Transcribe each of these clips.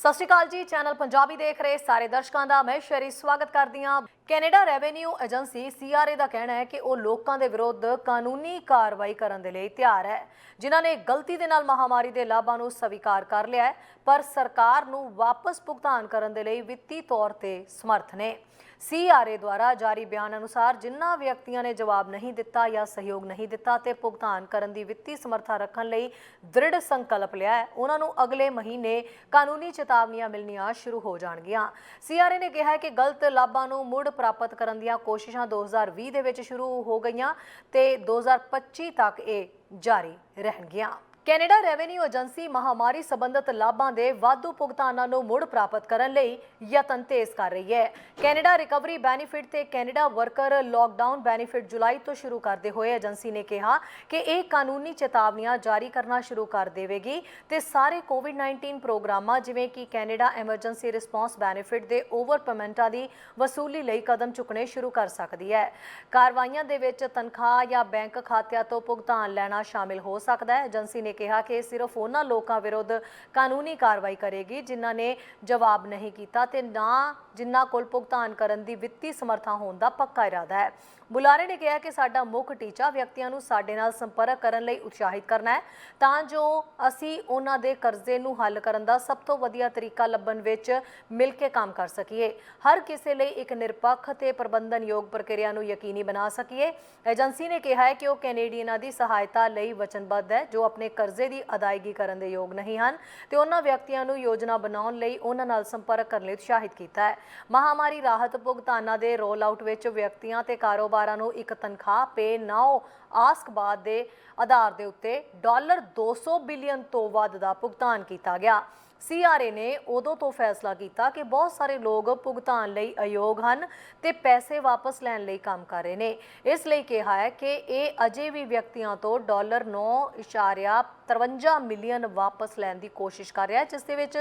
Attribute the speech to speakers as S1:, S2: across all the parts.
S1: ਸਤਿ ਸ਼੍ਰੀ ਅਕਾਲ ਜੀ, ਚੈਨਲ ਪੰਜਾਬੀ ਦੇਖ ਰਹੇ ਸਾਰੇ ਦਰਸ਼ਕਾਂ ਦਾ। ਮੈਂ ਸ਼ਰੀ ਸਵਾਗਤ ਕਰਦੀ ਹਾਂ। ਕੈਨੇਡਾ ਰੈਵਨਿਊ ਏਜੰਸੀ ਸੀਆਰਏ ਦਾ ਕਹਿਣਾ ਹੈ ਕਿ ਉਹ ਲੋਕਾਂ ਦੇ ਵਿਰੁੱਧ ਕਾਨੂੰਨੀ ਕਾਰਵਾਈ ਕਰਨ ਦੇ ਲਈ ਤਿਆਰ ਹੈ, ਜਿਨ੍ਹਾਂ ਨੇ ਗਲਤੀ ਦੇ ਨਾਲ ਮਹਾਮਾਰੀ ਦੇ ਲਾਭਾਂ ਨੂੰ ਸਵੀਕਾਰ ਕਰ ਲਿਆ ਹੈ। ਪਰ ਸਰਕਾਰ ਨੂੰ ਵਾਪਸ ਭੁਗਤਾਨ ਕਰਨ ਦੇ ਲਈ ਵਿੱਤੀ ਤੌਰ ਤੇ ਸਮਰਥ ਨੇ। ਸੀਆਰਏ ਦੁਆਰਾ ਜਾਰੀ ਬਿਆਨ ਅਨੁਸਾਰ ਜਿਨ੍ਹਾਂ ਵਿਅਕਤੀਆਂ ਨੇ ਜਵਾਬ ਨਹੀਂ ਦਿੱਤਾ ਜਾਂ ਸਹਿਯੋਗ ਨਹੀਂ ਦਿੱਤਾ ਤੇ ਭੁਗਤਾਨ ਕਰਨ ਦੀ ਵਿੱਤੀ ਸਮਰੱਥਾ ਰੱਖਣ ਲਈ ਦ੍ਰਿੜ ਸੰਕਲਪ ਲਿਆ ਹੈ, ਉਹਨਾਂ ਨੂੰ ਅਗਲੇ ਮਹੀਨੇ ਕਾਨੂੰਨੀ ਚੇਤਾਵਨੀਆਂ ਮਿਲਣੀਆਂ ਸ਼ੁਰੂ ਹੋ ਜਾਣਗੀਆਂ। ਸੀਆਰਏ ਨੇ ਕਿਹਾ ਹੈ ਕਿ ਗਲਤ ਲਾਭਾਂ ਨੂੰ ਮੁੜ ਪ੍ਰਾਪਤ ਕਰਨ ਦੀਆਂ ਕੋਸ਼ਿਸ਼ਾਂ 2020 ਦੇ ਵਿੱਚ ਸ਼ੁਰੂ ਹੋ ਗਈਆਂ ਤੇ 2025 ਤੱਕ ਇਹ ਜਾਰੀ ਰਹਿਣਗੀਆਂ। ਕੈਨੇਡਾ ਰੈਵਨਿਊ ਏਜੰਸੀ ਮਹਾਮਾਰੀ ਸੰਬੰਧਤ ਲਾਭਾਂ ਦੇ ਵਾਧੂ ਭੁਗਤਾਨਾਂ ਨੂੰ ਮੁੜ ਪ੍ਰਾਪਤ ਕਰਨ ਲਈ ਯਤਨ ਤੇਜ਼ ਕਰ ਰਹੀ ਹੈ। ਕੈਨੇਡਾ ਰਿਕਵਰੀ ਬੈਨੀਫਿਟ ਤੇ ਕੈਨੇਡਾ ਵਰਕਰ ਲਾਕਡਾਊਨ ਬੈਨੀਫਿਟ ਜੁਲਾਈ ਤੋਂ ਸ਼ੁਰੂ ਕਰਦੇ ਹੋਏ ਏਜੰਸੀ ਨੇ ਕਿਹਾ ਕਿ ਇਹ ਕਾਨੂੰਨੀ ਚੇਤਾਵਨੀਆਂ ਜਾਰੀ ਕਰਨਾ ਸ਼ੁਰੂ ਕਰ ਦੇਵੇਗੀ ਤੇ ਸਾਰੇ ਕੋਵਿਡ-19 ਪ੍ਰੋਗਰਾਮਾਂ, ਜਿਵੇਂ ਕਿ ਕੈਨੇਡਾ ਐਮਰਜੈਂਸੀ ਰਿਸਪਾਂਸ ਬੈਨੀਫਿਟ ਦੇ ਓਵਰ ਪੇਮੈਂਟਾਂ ਦੀ ਵਸੂਲੀ ਲਈ ਕਦਮ ਚੁੱਕਣੇ ਸ਼ੁਰੂ ਕਰ ਸਕਦੀ ਹੈ। ਕਾਰਵਾਈਆਂ ਦੇ ਵਿੱਚ ਤਨਖਾਹ ਜਾਂ ਬੈਂਕ ਖਾਤਿਆਂ ਤੋਂ ਭੁਗਤਾਨ ਲੈਣਾ ਸ਼ਾਮਿਲ ਹੋ ਸਕਦਾ ਹੈ। ਏਜੰਸੀ ਨੇ ਕਿਹਾ ਕਿ ਸਿਰਫ ਉਹਨਾਂ ਲੋਕਾਂ ਵਿਰੁੱਧ ਕਾਨੂੰਨੀ ਕਾਰਵਾਈ ਕਰੇਗੀ ਜਿਨ੍ਹਾਂ ਨੇ ਜਵਾਬ ਨਹੀਂ ਕੀਤਾ ਤੇ ਨਾ ਜਿਨ੍ਹਾਂ ਕੋਲ ਭੁਗਤਾਨ ਕਰਨ ਦੀ ਵਿੱਤੀ ਸਮਰੱਥਾ ਹੋਣ ਦਾ ਪੱਕਾ ਇਰਾਦਾ ਹੈ। ਬੁਲਾਰੇ ਨੇ ਕਿਹਾ ਕਿ ਸਾਡਾ ਮੁੱਖ ਟੀਚਾ ਵਿਅਕਤੀਆਂ ਨੂੰ ਸਾਡੇ ਨਾਲ ਸੰਪਰਕ ਕਰਨ ਲਈ ਉਤਸ਼ਾਹਿਤ ਕਰਨਾ ਹੈ। ਤਾਂ ਜੋ ਅਸੀਂ ਉਹਨਾਂ ਦੇ ਕਰਜ਼ੇ ਨੂੰ ਹੱਲ ਕਰਨ ਦਾ ਸਭ ਤੋਂ ਵਧੀਆ ਤਰੀਕਾ ਲੱਭਣ ਵਿੱਚ ਮਿਲ ਕੇ ਕੰਮ ਕਰ ਸਕੀਏ। ਹਰ ਕਿਸੇ ਲਈ ਇੱਕ ਨਿਰਪੱਖ ਤੇ ਪ੍ਰਬੰਧਨਯੋਗ ਪ੍ਰਕਿਰਿਆ ਨੂੰ ਯਕੀਨੀ ਬਣਾ ਸਕੀਏ। ਏਜੰਸੀ ਨੇ ਕਿਹਾ ਹੈ ਕਿ ਉਹ ਕੈਨੇਡੀਅਨਾਂ ਦੀ ਸਹਾਇਤਾ ਲਈ ਵਚਨਬੱਧ ਹੈ, ਜੋ ਆਪਣੇ ਕਰਜ਼ੇ ਦੀ ਅਦਾਇਗੀ ਕਰਨ ਦੇ ਯੋਗ ਨਹੀਂ ਹਨ ਤੇ ਉਹਨਾਂ ਵਿਅਕਤੀਆਂ ਨੂੰ ਯੋਜਨਾ ਬਣਾਉਣ ਲਈ ਉਹਨਾਂ ਨਾਲ ਸੰਪਰਕ ਕਰਨ ਲਈ ਉਤਸ਼ਾਹਿਤ ਕੀਤਾ ਹੈ। ਮਹਾਮਾਰੀ ਰਾਹਤ ਭੁਗਤਾਨਾਂ ਦੇ ਰੋਲ ਆਊਟ ਵਿੱਚ ਵਿਅਕਤੀਆਂ ਤੇ ਕਾਰੋਬਾਰ ਨੂੰ ਇੱਕ ਤਨਖਾਹ ਪੇ ਨਾਓ ਆਸਕ ਬਾਅਦ ਦੇ ਆਧਾਰ ਦੇ ਉੱਤੇ ਡਾਲਰ 200 ਬਿਲੀਅਨ ਤੋਂ ਵੱਧ ਦਾ ਭੁਗਤਾਨ ਕੀਤਾ ਗਿਆ। ਸੀਆਰਏ ਨੇ ਉਦੋਂ ਤੋਂ ਫੈਸਲਾ ਕੀਤਾ ਕਿ ਬਹੁਤ ਸਾਰੇ ਲੋਕ ਭੁਗਤਾਨ ਲਈ ਅਯੋਗ ਹਨ ਤੇ ਪੈਸੇ ਵਾਪਸ ਲੈਣ ਲਈ ਕੰਮ ਕਰ ਰਹੇ ਨੇ। ਇਸ ਲਈ ਕਿਹਾ ਹੈ ਕਿ ਇਹ ਅਜੇ ਵੀ ਵਿਅਕਤੀਆਂ ਤੋਂ ਡਾਲਰ 9.53 ਮਿਲੀਅਨ ਵਾਪਸ ਲੈਣ ਦੀ ਕੋਸ਼ਿਸ਼ ਕਰ ਰਿਹਾ ਹੈ, ਜਿਸ ਦੇ ਵਿੱਚ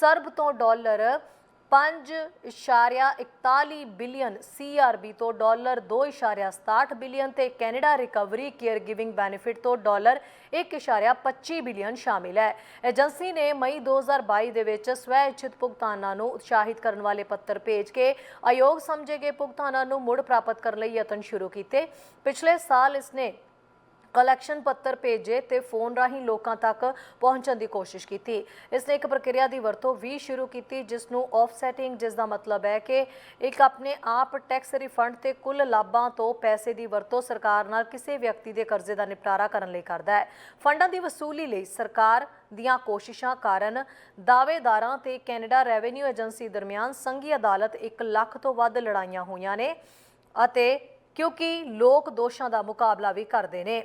S1: ਸਰਬ ਤੋਂ ਡਾਲਰ 5.41 ਬਿਲੀਅਨ ਸੀਆਰਬੀ ਤੋਂ ਡਾਲਰ 2.67 ਬਿਲੀਅਨ ਤੇ Canada recovery caregiving benefit ਤੋਂ ਡਾਲਰ 1.25 ਬਿਲੀਅਨ ਸ਼ਾਮਿਲ ਹੈ। ਏਜੰਸੀ ਨੇ ਮਈ 2022 ਦੇ ਵਿੱਚ ਸਵੈ ਇੱਛਿਤ ਭੁਗਤਾਨਾਂ ਨੂੰ ਉਤਸ਼ਾਹਿਤ ਕਰਨ ਵਾਲੇ ਪੱਤਰ ਭੇਜ ਕੇ ਅਯੋਗ ਸਮਝੇ ਗਏ ਭੁਗਤਾਨਾਂ ਨੂੰ ਮੁੜ ਪ੍ਰਾਪਤ ਕਰਨ ਲਈ ਯਤਨ ਸ਼ੁਰੂ ਕੀਤੇ। ਪਿਛਲੇ ਸਾਲ ਇਸ ਨੇ ਕਲੈਕਸ਼ਨ ਪੱਤਰ ਭੇਜੇ ਤੇ ਫੋਨ ਰਾਹੀਂ ਲੋਕਾਂ ਤੱਕ ਪਹੁੰਚਣ ਦੀ ਕੋਸ਼ਿਸ਼ ਕੀਤੀ। ਇਸ ਨੇ ਇੱਕ ਪ੍ਰਕਿਰਿਆ ਦੀ ਵਰਤੋਂ ਵੀ ਸ਼ੁਰੂ ਕੀਤੀ ਜਿਸ ਨੂੰ ਆਫਸੈਟਿੰਗ ਜਿਸ ਦਾ ਮਤਲਬ ਹੈ ਕਿ ਇੱਕ ਆਪਣੇ ਆਪ ਟੈਕਸ ਰਿਫੰਡ ਤੇ ਕੁੱਲ ਲਾਭਾਂ ਤੋਂ ਪੈਸੇ ਦੀ ਵਰਤੋਂ ਸਰਕਾਰ ਨਾਲ ਕਿਸੇ ਵਿਅਕਤੀ ਦੇ ਕਰਜ਼ੇ ਦਾ ਨਿਪਟਾਰਾ ਕਰਨ ਲਈ ਕਰਦਾ ਹੈ। ਫੰਡਾਂ ਦੀ ਵਸੂਲੀ ਲਈ ਸਰਕਾਰ ਦੀਆਂ ਕੋਸ਼ਿਸ਼ਾਂ ਕਾਰਨ ਦਾਅਵੇਦਾਰਾਂ ਤੇ ਕੈਨੇਡਾ ਰੈਵਨਿਊ ਏਜੰਸੀ ਦਰਮਿਆਨ ਸੰਘੀ ਅਦਾਲਤ 1 ਲੱਖ ਤੋਂ ਵੱਧ ਲੜਾਈਆਂ ਹੋਈਆਂ ਨੇ ਅਤੇ ਕਿਉਂਕਿ ਲੋਕ ਦੋਸ਼ਾਂ ਦਾ ਮੁਕਾਬਲਾ ਵੀ ਕਰਦੇ ਨੇ।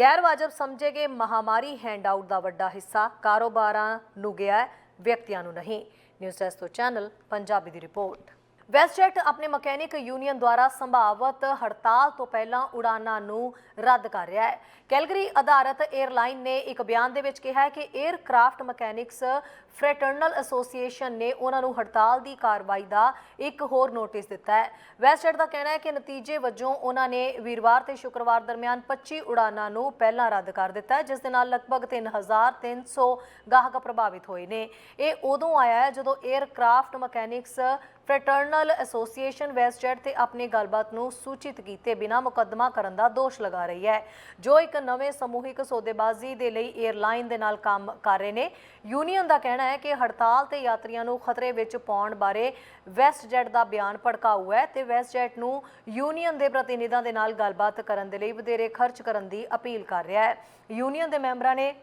S1: ਗੈਰ ਵਾਜਬ ਸਮਝੇ ਗਏ ਮਹਾਮਾਰੀ ਹੈਂਡਆਊਟ ਦਾ ਵੱਡਾ ਹਿੱਸਾ ਕਾਰੋਬਾਰਾਂ ਨੂੰ ਗਿਆ ਵਿਅਕਤੀਆਂ ਨੂੰ ਨਹੀਂ। ਨਿਊਜ਼ ਡੈਸਕ ਤੋਂ ਚੈਨਲ, ਪੰਜਾਬੀ ਦੀ ਰਿਪੋਰਟ। ਵੈਸਟਜੈਟ ਆਪਣੇ ਮਕੈਨਿਕ ਯੂਨੀਅਨ ਦੁਆਰਾ ਸੰਭਾਵਤ ਹੜਤਾਲ ਤੋਂ ਪਹਿਲਾਂ ਉਡਾਨਾਂ ਨੂੰ ਰੱਦ ਕਰ ਰਿਹਾ ਹੈ। ਕੈਲਗਰੀ ਆਧਾਰਤ 에ਅਰਲਾਈਨ ਨੇ ਇੱਕ ਬਿਆਨ ਦੇ ਵਿੱਚ ਕਿਹਾ ਹੈ ਕਿ 에ਅਰਕ੍ਰਾਫਟ ਮਕੈਨਿਕਸ ਫ੍ਰੈਟਰਨਲ ਐਸੋਸੀਏਸ਼ਨ ਨੇ ਉਹਨਾਂ ਨੂੰ ਹੜਤਾਲ ਦੀ ਕਾਰਵਾਈ ਦਾ ਇੱਕ ਹੋਰ ਨੋਟਿਸ ਦਿੱਤਾ ਹੈ। ਵੈਸਟਜੈਟ ਦਾ ਕਹਿਣਾ ਹੈ ਕਿ ਨਤੀਜੇ ਵਜੋਂ ਉਹਨਾਂ ਨੇ ਵੀਰਵਾਰ ਤੇ ਸ਼ੁੱਕਰਵਾਰ ਦਰਮਿਆਨ 25 ਉਡਾਨਾਂ ਨੂੰ ਪਹਿਲਾਂ ਰੱਦ ਕਰ ਦਿੱਤਾ ਜਿਸ ਦੇ ਨਾਲ ਲਗਭਗ 3300 ਗਾਹਕ ਪ੍ਰਭਾਵਿਤ ਹੋਏ ਨੇ। ਇਹ ਉਦੋਂ ਆਇਆ ਹੈ ਜਦੋਂ aircraft mechanics fraternal association WestJet ਤੇ ਆਪਣੀ ਗੱਲਬਾਤ ਨੂੰ ਸੂਚਿਤ ਕੀਤੇ ਬਿਨਾਂ ਮੁਕੱਦਮਾ ਕਰਨ ਦਾ ਦੋਸ਼ ਲਗਾ ਰਹੀ ਹੈ। ਜੋ ਇੱਕ ਨਵੇਂ ਸਮੂਹਿਕ ਸੌਦੇਬਾਜ਼ੀ ਦੇ ਲਈ 에ਅਰਲਾਈਨ ਦੇ ਨਾਲ ਕੰਮ ਕਰ ਰਹੇ ਨੇ, ਯੂਨੀਅਨ ਦਾ ਕਹਿਣਾ ਹੈ ਕਿ ਹੜਤਾਲ ਤੇ ਯਾਤਰੀਆਂ ਨੂੰ ਖਤਰੇ ਵਿੱਚ ਪਾਉਣ ਬਾਰੇ ਵੈਸਟਜੈਟ ਦਾ ਬਿਆਨ ਭੜਕਾਊ ਹੈ ਤੇ ਵੈਸਟਜੈਟ ਨੂੰ ਯੂਨੀਅਨ ਦੇ ਪ੍ਰਤੀਨਿਧਾਂ ਦੇ ਨਾਲ ਗੱਲਬਾਤ ਕਰਨ ਦੇ ਲਈ ਵਧੇਰੇ ਖਰਚ ਕਰਨ ਦੀ ਅਪੀਲ ਕਰ ਰਿਹਾ ਹੈ। ਯੂਨੀਅਨ ਦੇ ਮੈਂਬਰਾਂ ਨੇ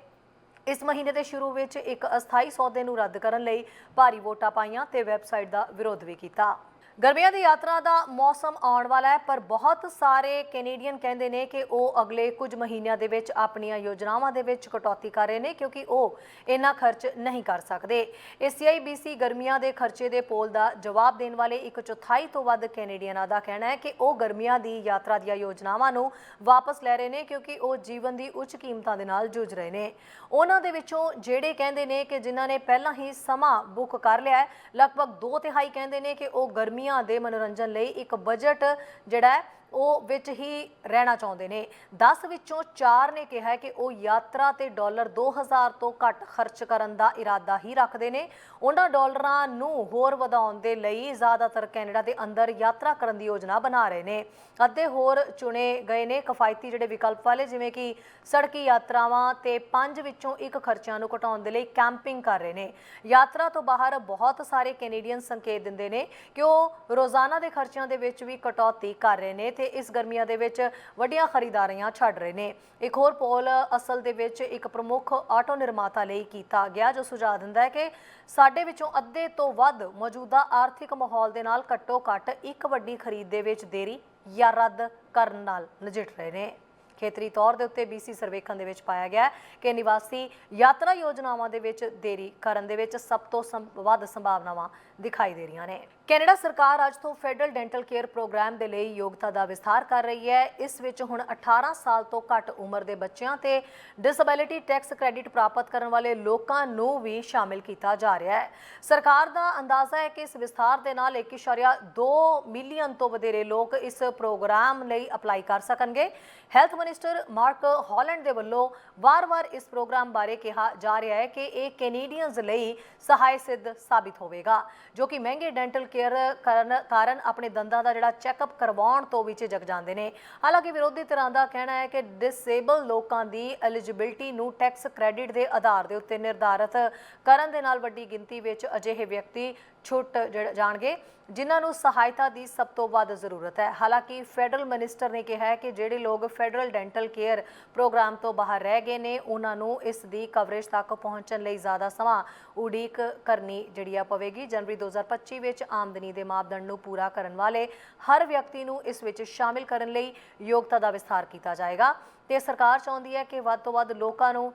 S1: ਇਸ ਮਹੀਨੇ ਦੇ ਸ਼ੁਰੂ ਵਿੱਚ ਇੱਕ ਅਸਥਾਈ ਸੌਦੇ ਨੂੰ ਰੱਦ ਕਰਨ ਲਈ ਭਾਰੀ ਵੋਟਾਂ ਪਾਈਆਂ ਤੇ ਵੈਬਸਾਈਟ ਦਾ ਵਿਰੋਧ ਵੀ ਕੀਤਾ। ਗਰਮੀਆਂ ਦੀ ਯਾਤਰਾ ਦਾ ਮੌਸਮ ਆਉਣ ਵਾਲਾ ਹੈ, ਪਰ ਬਹੁਤ ਸਾਰੇ ਕੈਨੇਡੀਅਨ ਕਹਿੰਦੇ ਨੇ ਕਿ ਉਹ ਅਗਲੇ ਕੁਝ ਮਹੀਨਿਆਂ ਦੇ ਵਿੱਚ ਆਪਣੀਆਂ ਯੋਜਨਾਵਾਂ ਦੇ ਵਿੱਚ ਕਟੌਤੀ ਕਰ ਰਹੇ ਨੇ ਕਿਉਂਕਿ ਉਹ ਇੰਨਾ ਖਰਚ ਨਹੀਂ ਕਰ ਸਕਦੇ। ਇਹ CIBC ਗਰਮੀਆਂ ਦੇ ਖਰਚੇ ਦੇ ਪੋਲ ਦਾ ਜਵਾਬ ਦੇਣ ਵਾਲੇ ਇੱਕ ਚੌਥਾਈ ਤੋਂ ਵੱਧ ਕੈਨੇਡੀਅਨਾਂ ਦਾ ਕਹਿਣਾ ਹੈ ਕਿ ਉਹ ਗਰਮੀਆਂ ਦੀ ਯਾਤਰਾ ਦੀਆਂ ਯੋਜਨਾਵਾਂ ਨੂੰ ਵਾਪਸ ਲੈ ਰਹੇ ਨੇ ਕਿਉਂਕਿ ਉਹ ਜੀਵਨ ਦੀ ਉੱਚ ਕੀਮਤਾਂ ਦੇ ਨਾਲ ਜੂਝ ਰਹੇ ਨੇ। ਉਹਨਾਂ ਦੇ ਵਿੱਚੋਂ ਜਿਹੜੇ ਕਹਿੰਦੇ ਨੇ ਕਿ ਜਿਨ੍ਹਾਂ ਨੇ ਪਹਿਲਾਂ ਹੀ ਸਮਾਂ ਬੁੱਕ ਕਰ ਲਿਆ ਹੈ, ਲਗਭਗ 2 ਤਿਹਾਈ ਕਹਿੰਦੇ ਨੇ ਕਿ ਉਹ ਗਰਮੀ ਗਰਮੀਆਂ ਦੇ ਮਨੋਰੰਜਨ ਲਈ ਇੱਕ ਬਜਟ ਜਿਹੜਾ ਹੈ ਉਹ ਵਿੱਚ ਹੀ ਰਹਿਣਾ ਚਾਹੁੰਦੇ ਨੇ। 10 ਵਿੱਚੋਂ 4 ਨੇ ਕਿਹਾ ਕਿ ਉਹ ਯਾਤਰਾ ਤੇ ਡਾਲਰ 2000 ਤੋਂ ਘੱਟ ਖਰਚ ਕਰਨ ਦਾ ਇਰਾਦਾ ਹੀ ਰੱਖਦੇ ਨੇ। ਉਹਨਾਂ ਡਾਲਰਾਂ ਨੂੰ ਹੋਰ ਵਧਾਉਣ ਦੇ ਲਈ ਜ਼ਿਆਦਾਤਰ ਕੈਨੇਡਾ ਦੇ ਅੰਦਰ ਯਾਤਰਾ ਕਰਨ ਦੀ ਯੋਜਨਾ ਬਣਾ ਰਹੇ ਨੇ। ਅੱਧੇ ਹੋਰ ਚੁਣੇ ਗਏ ਨੇ ਕਿਫਾਇਤੀ ਜਿਹੜੇ ਵਿਕਲਪ ਵਾਲੇ, ਜਿਵੇਂ ਕਿ ਸੜਕੀ ਯਾਤਰਾਵਾਂ ਤੇ ਪੰਜ ਵਿੱਚੋਂ ਇੱਕ ਖਰਚਿਆਂ ਨੂੰ ਘਟਾਉਣ ਦੇ ਲਈ ਕੈਂਪਿੰਗ ਕਰ ਰਹੇ ਨੇ। ਯਾਤਰਾ ਤੋਂ ਬਾਹਰ ਬਹੁਤ ਸਾਰੇ ਕੈਨੇਡੀਅਨ ਸੰਕੇਤ ਦਿੰਦੇ ਨੇ ਕਿ ਉਹ ਰੋਜ਼ਾਨਾ ਦੇ ਖਰਚਿਆਂ ਦੇ ਵਿੱਚ ਵੀ ਕਟੌਤੀ ਕਰ ਰਹੇ ਨੇ। ਤੇ ਇਸ ਗਰਮੀਆਂ ਦੇ ਵਿੱਚ ਵੱਡੀਆਂ ਖਰੀਦਾਰੀਆਂ ਛੱਡ ਰਹੇ ਨੇ। ਇੱਕ ਹੋਰ ਪੋਲ ਅਸਲ ਦੇ ਵਿੱਚ ਇੱਕ ਪ੍ਰਮੁੱਖ ਆਟੋ ਨਿਰਮਾਤਾ ਲਈ ਕੀਤਾ ਗਿਆ, ਜੋ ਸੁਝਾਅ ਦਿੰਦਾ ਹੈ ਕਿ ਸਾਡੇ ਵਿੱਚੋਂ ਅੱਧੇ ਤੋਂ ਵੱਧ ਮੌਜੂਦਾ ਆਰਥਿਕ ਮਾਹੌਲ ਦੇ ਨਾਲ ਘੱਟੋ ਘੱਟ ਇੱਕ ਵੱਡੀ ਖਰੀਦ ਦੇ ਵਿੱਚ ਦੇਰੀ ਜਾਂ ਰੱਦ ਕਰਨ ਨਾਲ ਨਜਿੱਠ ਰਹੇ ਨੇ। ਖੇਤਰੀ ਤੌਰ ਦੇ ਉੱਤੇ BC ਸਰਵੇਖਣ ਦੇ ਵਿੱਚ ਪਾਇਆ ਗਿਆ ਕਿ ਨਿਵਾਸੀ ਯਾਤਰਾ ਯੋਜਨਾਵਾਂ ਦੇ ਵਿੱਚ ਦੇਰੀ ਕਰਨ ਦੇ ਵਿੱਚ ਸਭ ਤੋਂ ਸੰ- ਵੱਧ ਸੰਭਾਵਨਾਵਾਂ ਦਿਖਾਈ ਦੇ ਰਹੀਆਂ ਨੇ। ਕੈਨੇਡਾ ਸਰਕਾਰ ਅੱਜ ਤੋਂ ਫੈਡਰਲ ਡੈਂਟਲ ਕੇਅਰ ਪ੍ਰੋਗਰਾਮ ਦੇ ਲਈ ਯੋਗਤਾ ਦਾ ਵਿਸਥਾਰ ਕਰ ਰਹੀ ਹੈ। ਇਸ ਵਿੱਚ ਹੁਣ 18 ਸਾਲ ਤੋਂ ਘੱਟ ਉਮਰ ਦੇ ਬੱਚਿਆਂ ਤੇ ਡਿਸੇਬਿਲਿਟੀ ਟੈਕਸ ਕ੍ਰੈਡਿਟ ਪ੍ਰਾਪਤ ਕਰਨ ਵਾਲੇ ਲੋਕਾਂ ਨੂੰ ਵੀ ਸ਼ਾਮਿਲ ਕੀਤਾ ਜਾ ਰਿਹਾ ਹੈ। ਸਰਕਾਰ ਦਾ ਅੰਦਾਜ਼ਾ ਹੈ ਕਿ ਇਸ ਵਿਸਥਾਰ ਦੇ ਨਾਲ 1.2 ਮਿਲੀਅਨ ਤੋਂ ਵਧੇਰੇ ਲੋਕ ਇਸ ਪ੍ਰੋਗਰਾਮ ਲਈ ਅਪਲਾਈ ਕਰ ਸਕਣਗੇ। ਹੈਲਥ ਮਿਨਿਸਟਰ ਮਾਰਕ ਹਾਲੈਂਡ ਦੇ ਵੱਲੋਂ ਵਾਰ-ਵਾਰ ਇਸ ਪ੍ਰੋਗਰਾਮ ਬਾਰੇ ਕਿਹਾ ਜਾ ਰਿਹਾ ਹੈ ਕਿ ਇਹ ਕੈਨੇਡੀਅਨਜ਼ ਲਈ ਸਹਾਇ ਸਿੱਧ ਸਾਬਿਤ ਹੋਵੇਗਾ। ਜੋ ਕਿ ਮਹਿੰਗੇ ਡੈਂਟਲ ਕੇਅਰ ਕਰਨ ਕਾਰਨ ਆਪਣੇ ਦੰਦਾਂ ਦਾ ਜਿਹੜਾ ਚੈੱਕਅਪ ਕਰਵਾਉਣ ਤੋਂ ਵੀ ਝਿਜਕ ਜਾਂਦੇ ਨੇ। ਹਾਲਾਂਕਿ ਵਿਰੋਧੀ ਧਿਰਾਂ ਦਾ ਕਹਿਣਾ ਹੈ ਕਿ ਡਿਸੇਬਲ ਲੋਕਾਂ ਦੀ ਐਲੀਜੀਬਿਲਟੀ ਨੂੰ ਟੈਕਸ ਕ੍ਰੈਡਿਟ ਦੇ ਆਧਾਰ ਦੇ ਉੱਤੇ ਨਿਰਧਾਰਤ ਕਰਨ ਦੇ ਨਾਲ ਵੱਡੀ ਗਿਣਤੀ ਵਿੱਚ ਅਜਿਹੇ ਵਿਅਕਤੀ ਛੁੱਟ ਜਿਹੜੇ ਜਾਣਗੇ, ਜਿਨ੍ਹਾਂ ਨੂੰ ਸਹਾਇਤਾ ਦੀ ਸਭ ਤੋਂ ਵੱਧ ਜ਼ਰੂਰਤ ਹੈ। ਹਾਲਾਂਕਿ ਫੈਡਰਲ ਮਿਨਿਸਟਰ ਨੇ ਕਿਹਾ ਹੈ ਕਿ ਜਿਹੜੇ ਲੋਕ ਫੈਡਰਲ ਡੈਂਟਲ ਕੇਅਰ ਪ੍ਰੋਗਰਾਮ ਤੋਂ ਬਾਹਰ ਰਹਿ ਗਏ ਨੇ, ਉਹਨਾਂ ਨੂੰ ਇਸ ਦੀ ਕਵਰੇਜ ਤੱਕ ਪਹੁੰਚਣ ਲਈ ਜ਼ਿਆਦਾ ਸਮਾਂ ਉਡੀਕ ਕਰਨੀ ਜਿਹੜੀ ਆ ਪਵੇਗੀ। ਜਨਵਰੀ 2025 ਵਿੱਚ ਆਮਦਨੀ ਦੇ ਮਾਪਦੰਡ ਨੂੰ ਪੂਰਾ ਕਰਨ ਵਾਲੇ ਹਰ ਵਿਅਕਤੀ ਨੂੰ ਇਸ ਵਿੱਚ ਸ਼ਾਮਿਲ ਕਰਨ ਲਈ ਯੋਗਤਾ ਦਾ ਵਿਸਥਾਰ ਕੀਤਾ ਜਾਏਗਾ। ਤੇ ਸਰਕਾਰ ਚਾਹੁੰਦੀ ਹੈ ਕਿ ਵੱਧ ਤੋਂ ਵੱਧ ਲੋਕਾਂ ਨੂੰ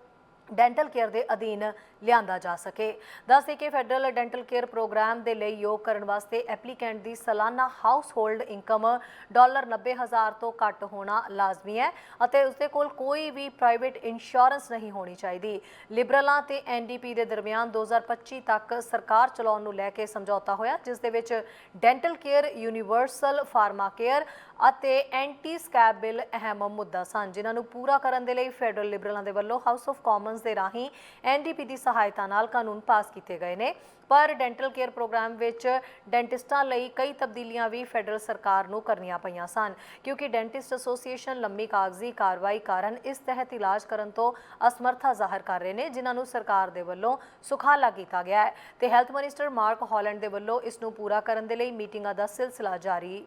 S1: ਡੈਂਟਲ ਕੇਅਰ ਦੇ ਅਧੀਨ ਲਿਆਂਦਾ ਜਾ ਸਕੇ। ਦੱਸਦੇ ਕਿ ਫੈਡਰਲ ਡੈਂਟਲ ਕੇਅਰ ਪ੍ਰੋਗਰਾਮ ਦੇ ਲਈ ਯੋਗ ਕਰਨ ਵਾਸਤੇ ਐਪਲੀਕੈਂਟ ਦੀ ਸਾਲਾਨਾ ਹਾਊਸ ਹੋਲਡ ਇਨਕਮ ਡਾਲਰ 90000 ਤੋਂ ਘੱਟ ਹੋਣਾ ਲਾਜ਼ਮੀ ਹੈ ਅਤੇ ਉਸਦੇ ਕੋਲ ਕੋਈ ਵੀ ਪ੍ਰਾਈਵੇਟ ਇੰਸ਼ੋਰੈਂਸ ਨਹੀਂ ਹੋਣੀ ਚਾਹੀਦੀ। ਲਿਬਰਲਾਂ ਤੇ ਐਨਡੀਪੀ ਦੇ ਦਰਮਿਆਨ 2025 ਤੱਕ ਸਰਕਾਰ ਚਲਾਉਣ ਨੂੰ ਲੈ ਕੇ ਸਮਝੌਤਾ ਹੋਇਆ, ਜਿਸ ਦੇ ਵਿੱਚ dental care universal pharmacare ਅਤੇ ਐਂਟੀ ਸਕੈਬ ਬਿੱਲ ਅਹਿਮ ਮੁੱਦਾ ਸਨ, ਜਿਨ੍ਹਾਂ ਨੂੰ ਪੂਰਾ ਕਰਨ ਦੇ ਲਈ ਫੈਡਰਲ ਲਿਬਰਲਾਂ ਦੇ ਵੱਲੋਂ ਹਾਊਸ ਆਫ ਕਾਮਨਸ ਦੇ ਰਾਹੀਂ ਐਨਡੀਪੀ ਦੀ ਸਹਾਇਤਾ ਨਾਲ ਕਾਨੂੰਨ ਪਾਸ ਕੀਤੇ ਗਏ ਨੇ। ਪਰ ਡੈਂਟਲ ਕੇਅਰ ਪ੍ਰੋਗਰਾਮ ਵਿੱਚ ਡੈਂਟਿਸਟਾਂ ਲਈ ਕਈ ਤਬਦੀਲੀਆਂ ਵੀ ਫੈਡਰਲ ਸਰਕਾਰ ਨੂੰ ਕਰਨੀਆਂ ਪਈਆਂ ਸਨ, ਕਿਉਂਕਿ ਡੈਂਟਿਸਟ ਐਸੋਸੀਏਸ਼ਨ ਲੰਮੀ ਕਾਗਜ਼ੀ ਕਾਰਵਾਈ ਕਾਰਨ ਇਸ ਤਹਿਤ ਇਲਾਜ ਕਰਨ ਤੋਂ ਅਸਮਰਥਾ ਜ਼ਾਹਰ ਕਰ ਰਹੇ ਨੇ, ਜਿਨ੍ਹਾਂ ਨੂੰ ਸਰਕਾਰ ਦੇ ਵੱਲੋਂ ਸੁਖਾਲਾ ਕੀਤਾ ਗਿਆ ਹੈ। ਤੇ ਹੈਲਥ ਮਿਨਿਸਟਰ ਮਾਰਕ ਹਾਲੈਂਡ ਦੇ ਵੱਲੋਂ ਇਸ ਨੂੰ ਪੂਰਾ ਕਰਨ ਦੇ ਲਈ ਮੀਟਿੰਗਾਂ ਦਾ ਸਿਲਸਿਲਾ ਜਾਰੀ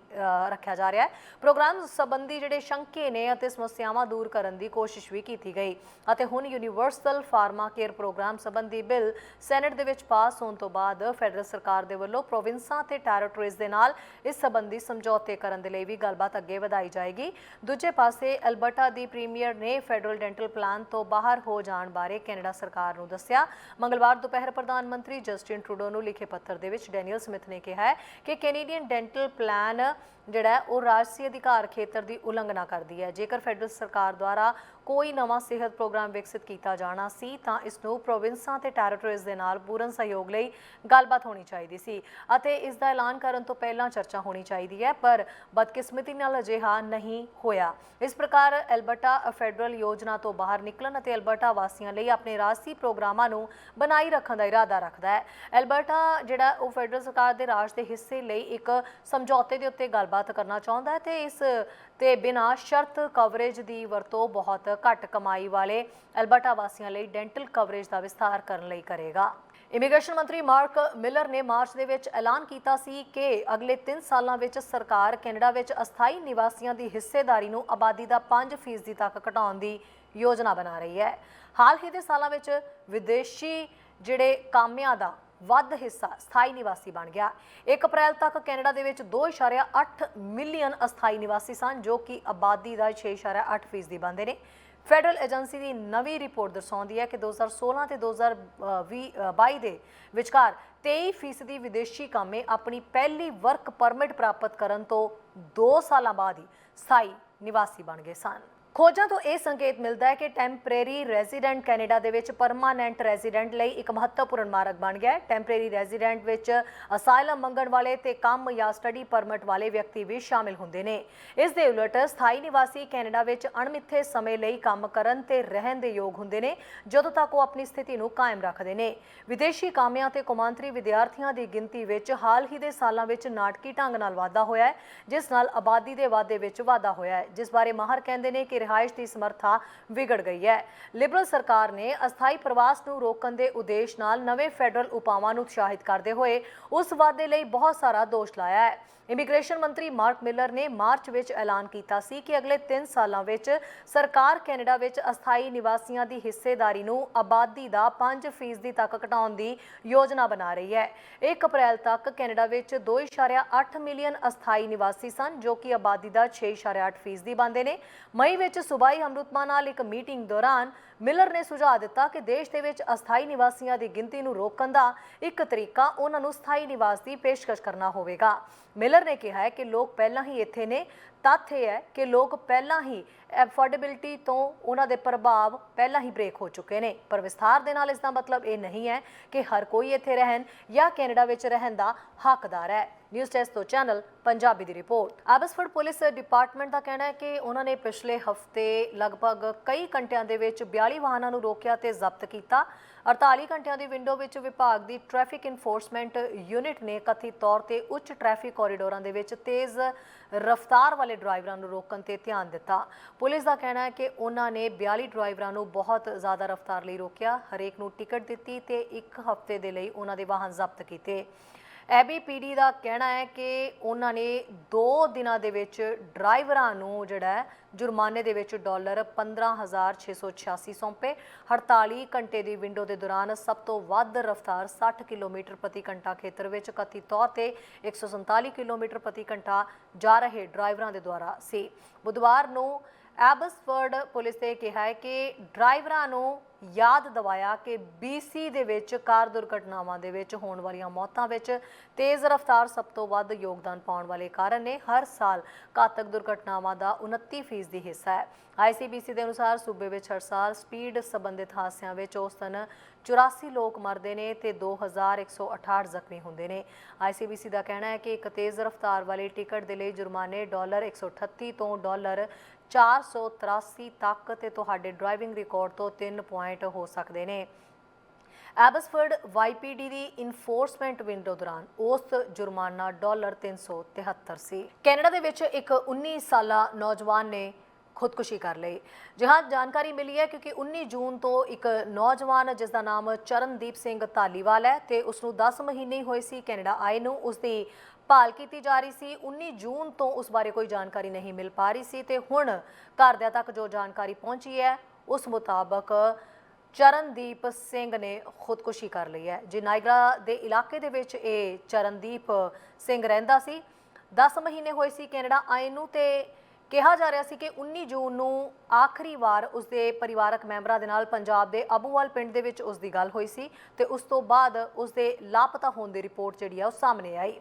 S1: ਰੱਖਿਆ ਜਾ ਰਿਹਾ ਹੈ। ਪ੍ਰੋਗਰਾਮ ਸੰਬੰਧੀ ਜਿਹੜੇ ਸ਼ੰਕੇ ਨੇ ਅਤੇ ਸਮੱਸਿਆਵਾਂ ਦੂਰ ਕਰਨ ਦੀ ਕੋਸ਼ਿਸ਼ ਵੀ ਕੀਤੀ ਗਈ। ਅਤੇ ਹੁਣ ਯੂਨੀਵਰਸਲ ਫਾਰਮਾ ਕੇਅਰ ਪ੍ਰੋਗਰਾਮ ਸੰਬੰਧੀ ਬਿੱਲ ਸੈਨੇਟ ਦੇ ਵਿੱਚ ਪਾਸ ਹੋਣ ਤੋਂ ਬਾਅਦ ਫੈਡਰਲ ਸਰਕਾਰ ਦੇ ਵੱਲੋਂ ਪ੍ਰੋਵਿੰਸਾਂ ਤੇ ਟੈਰੀਟਰੀਜ਼ ਦੇ ਨਾਲ ਇਸ ਸੰਬੰਧੀ ਸਮਝੌਤੇ ਕਰਨ ਦੇ ਲਈ ਵੀ ਗੱਲਬਾਤ ਅੱਗੇ ਵਧਾਈ ਜਾਏਗੀ। ਦੂਜੇ ਪਾਸੇ, ਅਲਬਰਟਾ ਦੀ ਪ੍ਰੀਮੀਅਰ ਨੇ ਫੈਡਰਲ ਡੈਂਟਲ ਪਲਾਨ ਤੋਂ ਬਾਹਰ ਹੋ ਜਾਣ ਬਾਰੇ ਕੈਨੇਡਾ ਸਰਕਾਰ ਨੂੰ ਦੱਸਿਆ। ਮੰਗਲਵਾਰ ਦੁਪਹਿਰ ਪ੍ਰਧਾਨ ਮੰਤਰੀ ਜਸਟਿਨ ਟਰੂਡੋ ਨੂੰ ਲਿਖੇ ਪੱਤਰ ਦੇ ਵਿੱਚ ਡੈਨੀਅਲ ਸਮਿਥ ਨੇ ਕਿਹਾ ਹੈ ਕਿ ਕੈਨੇਡੀਅਨ ਡੈਂਟਲ ਪਲਾਨ ਜਿਹੜਾ ਉਹ ਰਾਜਸੀ ਅਧਿਕਾਰ ਖੇਤਰ ਦੀ ਉਲੰਘਣਾ ਕਰਦੀ ਹੈ। ਜੇਕਰ ਫੈਡਰਲ ਸਰਕਾਰ ਦੁਆਰਾ ਕੋਈ ਨਵਾਂ ਸਿਹਤ ਪ੍ਰੋਗਰਾਮ ਵਿਕਸਿਤ ਕੀਤਾ ਜਾਣਾ ਸੀ, ਤਾਂ ਇਸ ਨੂੰ ਪ੍ਰੋਵਿੰਸਾਂ ਤੇ ਟੈਰੀਟਰੀਜ਼ ਦੇ ਨਾਲ ਪੂਰਨ ਸਹਿਯੋਗ ਲਈ ਗੱਲਬਾਤ ਹੋਣੀ ਚਾਹੀਦੀ ਸੀ ਅਤੇ ਇਸ ਦਾ ਐਲਾਨ ਕਰਨ ਤੋਂ ਪਹਿਲਾਂ ਚਰਚਾ ਹੋਣੀ ਚਾਹੀਦੀ ਹੈ, ਪਰ ਬਦਕਿਸਮਤੀ ਨਾਲ ਅਜਿਹਾ ਨਹੀਂ ਹੋਇਆ। ਇਸ ਪ੍ਰਕਾਰ ਐਲਬਰਟਾ ਫੈਡਰਲ ਯੋਜਨਾ ਤੋਂ ਬਾਹਰ ਨਿਕਲਣ ਅਤੇ ਐਲਬਰਟਾ ਵਾਸੀਆਂ ਲਈ ਆਪਣੇ ਰਾਜਸੀ ਪ੍ਰੋਗਰਾਮਾਂ ਨੂੰ ਬਣਾਈ ਰੱਖਣ ਦਾ ਇਰਾਦਾ ਰੱਖਦਾ ਹੈ। ਐਲਬਰਟਾ, ਜਿਹੜਾ ਉਹ ਫੈਡਰਲ ਸਰਕਾਰ ਦੇ ਰਾਜ ਦੇ ਹਿੱਸੇ ਲਈ ਇੱਕ ਸਮਝੌਤੇ ਦੇ ਉੱਤੇ ਗੱਲਬਾਤ ਕਰਨਾ ਚਾਹੁੰਦਾ ਹੈ ਤੇ ਇਸ ਤੇ ਬਿਨਾਂ ਸ਼ਰਤ ਕਵਰੇਜ ਦੀ ਵਰਤੋਂ ਬਹੁਤ ਘੱਟ ਕਮਾਈ ਵਾਲੇ ਅਲਬਰਟਾ ਵਾਸੀਆਂ ਲਈ ਡੈਂਟਲ ਕਵਰੇਜ ਦਾ ਵਿਸਥਾਰ ਕਰਨ ਲਈ ਕਰੇਗਾ। ਇਮੀਗ੍ਰੇਸ਼ਨ ਮੰਤਰੀ ਮਾਰਕ ਮਿਲਰ ਨੇ ਮਾਰਚ ਦੇ ਵਿੱਚ ਐਲਾਨ ਕੀਤਾ ਸੀ ਕਿ ਅਗਲੇ 3 ਸਾਲਾਂ ਵਿੱਚ ਸਰਕਾਰ ਕੈਨੇਡਾ ਵਿੱਚ ਅਸਥਾਈ ਨਿਵਾਸੀਆਂ ਦੀ ਹਿੱਸੇਦਾਰੀ ਨੂੰ ਆਬਾਦੀ ਦਾ 5% ਤੱਕ ਘਟਾਉਣ ਦੀ ਯੋਜਨਾ ਬਣਾ ਰਹੀ ਹੈ। ਹਾਲ ਹੀ ਦੇ ਸਾਲਾਂ ਵਿੱਚ ਵਿਦੇਸ਼ੀ ਜਿਹੜੇ ਕਾਮਿਆਂ ਦਾ ਵੱਧ ਹਿੱਸਾ ਸਥਾਈ ਨਿਵਾਸੀ ਬਣ ਗਿਆ। 1 ਅਪ੍ਰੈਲ ਤੱਕ ਕੈਨੇਡਾ ਦੇ ਵਿੱਚ 2.8 ਮਿਲੀਅਨ ਅਸਥਾਈ ਨਿਵਾਸੀ ਸਨ, ਜੋ ਕਿ ਆਬਾਦੀ ਦਾ 6.8% ਦੀ ਬਣਦੇ ਨੇ। ਫੈਡਰਲ ਏਜੰਸੀ ਦੀ ਨਵੀਂ ਰਿਪੋਰਟ ਦਰਸਾਉਂਦੀ ਹੈ ਕਿ 2016 ਤੇ 2022 ਦੇ ਵਿਚਕਾਰ 23% ਵਿਦੇਸ਼ੀ ਕਾਮੇ ਆਪਣੀ ਪਹਿਲੀ ਵਰਕ ਪਰਮਿਟ ਪ੍ਰਾਪਤ ਕਰਨ ਤੋਂ 2 ਸਾਲਾਂ ਬਾਅਦ ਹੀ ਸਥਾਈ ਨਿਵਾਸੀ ਬਣ ਗਏ ਸਨ। ਖੋਜਾਂ ਤੋਂ ਇਹ ਸੰਕੇਤ ਮਿਲਦਾ ਹੈ ਕਿ ਟੈਂਪਰੇਰੀ ਰੈਜ਼ੀਡੈਂਟ ਕੈਨੇਡਾ ਦੇ ਵਿੱਚ ਪਰਮਾਨੈਂਟ ਰੈਜ਼ੀਡੈਂਟ ਲਈ ਇੱਕ ਮਹੱਤਵਪੂਰਨ ਮਾਰਗ ਬਣ ਗਿਆ ਹੈ। ਟੈਂਪਰੇਰੀ ਰੈਜ਼ੀਡੈਂਟ ਵਿੱਚ ਅਸਾਈਲਮ ਮੰਗਣ ਵਾਲੇ ਤੇ ਕੰਮ ਜਾਂ ਸਟੱਡੀ ਪਰਮਿਟ ਵਾਲੇ ਵਿਅਕਤੀ ਵੀ ਸ਼ਾਮਿਲ ਹੁੰਦੇ ਨੇ। ਇਸ ਦੇ ਉਲਟ ਸਥਾਈ ਨਿਵਾਸੀ ਕੈਨੇਡਾ ਵਿੱਚ ਅਣਮਿੱਥੇ ਸਮੇਂ ਲਈ ਕੰਮ ਕਰਨ ਤੇ ਰਹਿਣ ਦੇ ਯੋਗ ਹੁੰਦੇ ਨੇ, ਜਦੋਂ ਤੱਕ ਉਹ ਆਪਣੀ ਸਥਿਤੀ ਨੂੰ ਕਾਇਮ ਰੱਖਦੇ ਨੇ। ਵਿਦੇਸ਼ੀ ਕਾਮਿਆਂ ਤੇ ਕੌਮਾਂਤਰੀ ਵਿਦਿਆਰਥੀਆਂ ਦੀ ਗਿਣਤੀ ਵਿੱਚ ਹਾਲ ਹੀ ਦੇ ਸਾਲਾਂ ਵਿੱਚ ਨਾਟਕੀ ਢੰਗ ਨਾਲ ਵਾਧਾ ਹੋਇਆ ਹੈ, ਜਿਸ ਨਾਲ ਆਬਾਦੀ ਦੇ ਵਾਧੇ ਵਿੱਚ ਵਾਧਾ ਹੋਇਆ ਹੈ। ਜਿਸ ਬਾਰੇ ਮਾਹਰ ਕਹਿੰਦੇ ਨੇ ਕਿ ਰਿਹਾਇਸ਼ ਦੀ ਸਮਰੱਥਾ ਵਿਗੜ ਗਈ ਹੈ। ਲਿਬਰਲ ਸਰਕਾਰ ਨੇ ਅਸਥਾਈ ਪ੍ਰਵਾਸ ਨੂੰ ਰੋਕਣ ਦੇ ਉਦੇਸ਼ ਨਾਲ ਨਵੇਂ ਫੈਡਰਲ ਉਪਾਵਾਂ ਨੂੰ ਉਤਸ਼ਾਹਿਤ ਕਰਦੇ ਹੋਏ ਉਸ ਵਾਧੇ ਲਈ ਬਹੁਤ ਸਾਰਾ ਦੋਸ਼ ਲਾਇਆ ਹੈ। ਇਮੀਗ੍ਰੇਸ਼ਨ ਮੰਤਰੀ ਮਾਰਕ ਮਿਲਰ ਨੇ ਮਾਰਚ ਵਿੱਚ ਐਲਾਨ ਕੀਤਾ ਸੀ ਕਿ ਅਗਲੇ 3 ਸਾਲਾਂ ਵਿੱਚ ਸਰਕਾਰ ਕੈਨੇਡਾ ਵਿੱਚ ਅਸਥਾਈ ਨਿਵਾਸੀਆਂ ਦੀ ਹਿੱਸੇਦਾਰੀ ਨੂੰ ਆਬਾਦੀ ਦਾ 5% ਤੱਕ ਘਟਾਉਣ ਦੀ ਯੋਜਨਾ ਬਣਾ ਰਹੀ ਹੈ। 1 ਅਪ੍ਰੈਲ ਤੱਕ ਕੈਨੇਡਾ ਵਿੱਚ 2.8 ਮਿਲੀਅਨ ਅਸਥਾਈ ਨਿਵਾਸੀ ਸਨ, ਜੋ ਕਿ ਆਬਾਦੀ ਦਾ 6.8% ਬਣਦੇ ਨੇ। ਮਈ ਵਿੱਚ ਸੂਬਾਈ ਹਮਰੁਤਮਾ ਨਾਲ ਇੱਕ ਮੀਟਿੰਗ ਦੌਰਾਨ ਮਿਲਰ ਨੇ ਸੁਝਾਅ ਦਿੱਤਾ ਕਿ ਦੇਸ਼ ਦੇ ਵਿੱਚ ਅਸਥਾਈ ਨਿਵਾਸੀਆਂ ਦੀ ਗਿਣਤੀ ਨੂੰ ਰੋਕਣ ਦਾ ਇੱਕ ਤਰੀਕਾ ਉਹਨਾਂ ਨੂੰ ਸਥਾਈ ਨਿਵਾਸ ਦੀ ਪੇਸ਼ਕਸ਼ ਕਰਨਾ ਹੋਵੇਗਾ। ਮਿਲਰ ਨੇ ਕਿਹਾ ਹੈ ਕਿ ਲੋਕ ਪਹਿਲਾਂ ਹੀ ਇੱਥੇ ਨੇ। ਤੱਥ ਇਹ ਹੈ ਕਿ ਲੋਕ ਪਹਿਲਾਂ ਹੀ ਐਫੋਰਡੇਬਿਲਟੀ ਤੋਂ ਉਹਨਾਂ ਦੇ ਪ੍ਰਭਾਵ ਪਹਿਲਾਂ ਹੀ ਬ੍ਰੇਕ ਹੋ ਚੁੱਕੇ ਨੇ। ਪਰ ਵਿਸਥਾਰ ਦੇ ਨਾਲ ਇਸ ਦਾ ਮਤਲਬ ਇਹ ਨਹੀਂ ਹੈ ਕਿ ਹਰ ਕੋਈ ਇੱਥੇ ਰਹਿਣ ਜਾਂ ਕੈਨੇਡਾ ਵਿੱਚ ਰਹਿਣ ਦਾ ਹੱਕਦਾਰ ਹੈ। ਨਿਊਜ਼ ਟੈਸਟ ਤੋਂ ਚੈਨਲ ਪੰਜਾਬੀ ਦੀ ਰਿਪੋਰਟ। ਆਬਸਫੋਰਡ ਪੁਲਿਸ ਡਿਪਾਰਟਮੈਂਟ ਦਾ ਕਹਿਣਾ ਹੈ ਕਿ ਉਹਨਾਂ ਨੇ ਪਿਛਲੇ ਹਫ਼ਤੇ ਲਗਭਗ ਕਈ ਘੰਟਿਆਂ ਦੇ ਵਿੱਚ 42 ਵਾਹਨਾਂ ਨੂੰ ਰੋਕਿਆ ਤੇ ਜ਼ਬਤ ਕੀਤਾ। 48 ਘੰਟਿਆਂ ਦੀ ਵਿੰਡੋ ਵਿੱਚ ਵਿਭਾਗ ਦੀ ਟ੍ਰੈਫਿਕ ਇਨਫੋਰਸਮੈਂਟ ਯੂਨਿਟ ਨੇ ਕਥਿਤ ਤੌਰ ਤੇ ਉੱਚ ਟ੍ਰੈਫਿਕ ਕੋਰੀਡੋਰਾਂ ਦੇ ਵਿੱਚ ਤੇਜ਼ ਰਫ਼ਤਾਰ ਵਾਲੇ ਡਰਾਈਵਰਾਂ ਨੂੰ ਰੋਕਣ ਤੇ ਧਿਆਨ ਦਿੱਤਾ। ਪੁਲਿਸ ਦਾ ਕਹਿਣਾ ਹੈ ਕਿ ਉਹਨਾਂ ਨੇ 42 ਡਰਾਈਵਰਾਂ ਨੂੰ ਬਹੁਤ ਜ਼ਿਆਦਾ ਰਫ਼ਤਾਰ ਲਈ ਰੋਕਿਆ, ਹਰੇਕ ਨੂੰ ਟਿਕਟ ਦਿੱਤੀ ਤੇ ਇੱਕ ਹਫ਼ਤੇ ਦੇ ਲਈ ਉਹਨਾਂ ਦੇ ਵਾਹਨ ਜ਼ਬਤ ਕੀਤੇ। ਐਬੀਪੀਡੀ ਦਾ ਕਹਿਣਾ ਹੈ ਕਿ ਉਹਨਾਂ ਨੇ 2 ਦਿਨਾਂ ਦੇ ਵਿੱਚ ਡਰਾਈਵਰਾਂ ਨੂੰ ਜਿਹੜਾ ਜੁਰਮਾਨੇ ਦੇ ਵਿੱਚ ਡਾਲਰ 15686 ਸੌਂਪੇ। 48 ਘੰਟੇ ਦੀ ਵਿੰਡੋ ਦੇ ਦੌਰਾਨ ਸਭ ਤੋਂ ਵੱਧ ਰਫ਼ਤਾਰ 60 ਕਿਲੋਮੀਟਰ ਪ੍ਰਤੀ ਘੰਟਾ ਖੇਤਰ ਵਿੱਚ ਕਥਿਤ ਤੌਰ ਤੇ 147 ਕਿਲੋਮੀਟਰ ਪ੍ਰਤੀ ਘੰਟਾ ਜਾ ਰਹੇ ਡਰਾਈਵਰਾਂ ਦੇ ਦੁਆਰਾ ਸੀ। ਬੁੱਧਵਾਰ ਨੂੰ ਐਬਸਫੋਰਡ ਪੁਲਿਸ ਨੇ ਕਿਹਾ ਹੈ ਕਿ ਡਰਾਈਵਰਾਂ ਨੂੰ ਯਾਦ ਦਿਵਾਇਆ ਕਿ BC ਦੇ ਵਿੱਚ ਕਾਰ ਦੁਰਘਟਨਾਵਾਂ ਦੇ ਵਿੱਚ ਹੋਣ ਵਾਲੀਆਂ ਮੌਤਾਂ ਵਿੱਚ ਤੇਜ਼ ਰਫ਼ਤਾਰ ਸਭ ਤੋਂ ਵੱਧ ਯੋਗਦਾਨ ਪਾਉਣ ਵਾਲੇ ਕਾਰਨ ਨੇ। ਹਰ ਸਾਲ ਘਾਤਕ ਦੁਰਘਟਨਾਵਾਂ ਦਾ 29% ਦੀ ਹਿੱਸਾ ਹੈ। ICBC ਦੇ ਅਨੁਸਾਰ ਸੂਬੇ ਵਿੱਚ ਹਰ ਸਾਲ ਸਪੀਡ ਸੰਬੰਧਿਤ ਹਾਦਸਿਆਂ ਵਿੱਚ ਔਸਤਨ 84 ਲੋਕ ਮਰਦੇ ਨੇ ਤੇ 2168 ਜ਼ਖਮੀ ਹੁੰਦੇ ਨੇ। ICBC ਦਾ ਕਹਿਣਾ ਹੈ ਕਿ ਇੱਕ ਤੇਜ਼ ਰਫ਼ਤਾਰ ਵਾਲੀ ਟਿਕਟ ਦੇ ਲਈ ਜੁਰਮਾਨੇ ਡਾਲਰ 138 ਤੋਂ ਡਾਲਰ 483 ਤੱਕ ਤੇ ਤੁਹਾਡੇ ਡਰਾਈਵਿੰਗ ਰਿਕਾਰਡ ਤੋਂ 3 ਪੁਆਇੰਟ ਹੋ ਸਕਦੇ ਨੇ। ਐਬਸਫੋਰਡ ਵਾਈਪੀਡੀ ਦੀ ਇਨਫੋਰਸਮੈਂਟ ਵਿੰਡੋ ਦੌਰਾਨ ਉਸ ਜੁਰਮਾਨਾ ਡਾਲਰ 373 ਸੀ ਕੈਨੇਡਾ ਦੇ ਵਿੱਚ ਇੱਕ 19 ਸਾਲਾ ਨੌਜਵਾਨ ਨੇ ਖੁਦਕੁਸ਼ੀ ਕਰ ਲਈ। ਜਹਾਂ ਜਾਣਕਾਰੀ ਮਿਲੀ ਹੈ ਕਿਉਂਕਿ 19 ਜੂਨ ਤੋਂ ਇੱਕ ਨੌਜਵਾਨ ਜਿਸ ਦਾ ਨਾਮ ਚਰਨਦੀਪ ਸਿੰਘ ਧਾਲੀਵਾਲ ਹੈ ਤੇ ਉਸ ਨੂੰ 10 ਮਹੀਨੇ ਹੋਏ ਸੀ ਕੈਨੇਡਾ ਆਏ ਨੂੰ। ਉਸ ਦੀ ਭਾਲ ਕੀਤੀ ਜਾ ਰਹੀ ਸੀ। 19 ਜੂਨ ਤੋਂ ਉਸ ਬਾਰੇ ਕੋਈ ਜਾਣਕਾਰੀ ਨਹੀਂ ਮਿਲ ਪਾ ਰਹੀ ਸੀ ਤੇ ਹੁਣ ਘਰਦਿਆਂ ਤੱਕ ਜੋ ਜਾਣਕਾਰੀ ਪਹੁੰਚੀ ਹੈ, ਉਸ ਮੁਤਾਬਕ ਚਰਨਦੀਪ ਸਿੰਘ ਨੇ ਖੁਦਕੁਸ਼ੀ ਕਰ ਲਈ ਹੈ। ਜੇ ਨਾਇਗਰਾ ਦੇ ਇਲਾਕੇ ਦੇ ਵਿੱਚ ਇਹ ਚਰਨਦੀਪ ਸਿੰਘ ਰਹਿੰਦਾ ਸੀ 10 ਮਹੀਨੇ ਹੋਏ ਸੀ ਕੈਨੇਡਾ ਆਏ ਨੂੰ ਤੇ ਕਿਹਾ ਜਾ ਰਿਹਾ ਸੀ ਕਿ 19 ਜੂਨ ਨੂੰ ਆਖਰੀ ਵਾਰ ਉਸਦੇ ਪਰਿਵਾਰਕ ਮੈਂਬਰਾਂ ਦੇ ਨਾਲ ਪੰਜਾਬ ਦੇ ਅਬੂਵਾਲ ਪਿੰਡ ਦੇ ਵਿੱਚ ਉਸ ਦੀ ਗੱਲ ਹੋਈ ਸੀ ਤੇ ਉਸ ਤੋਂ ਬਾਅਦ ਉਸਦੇ ਲਾਪਤਾ ਹੋਣ ਦੀ ਰਿਪੋਰਟ ਜਿਹੜੀ ਆ ਉਹ ਸਾਹਮਣੇ ਆਈ।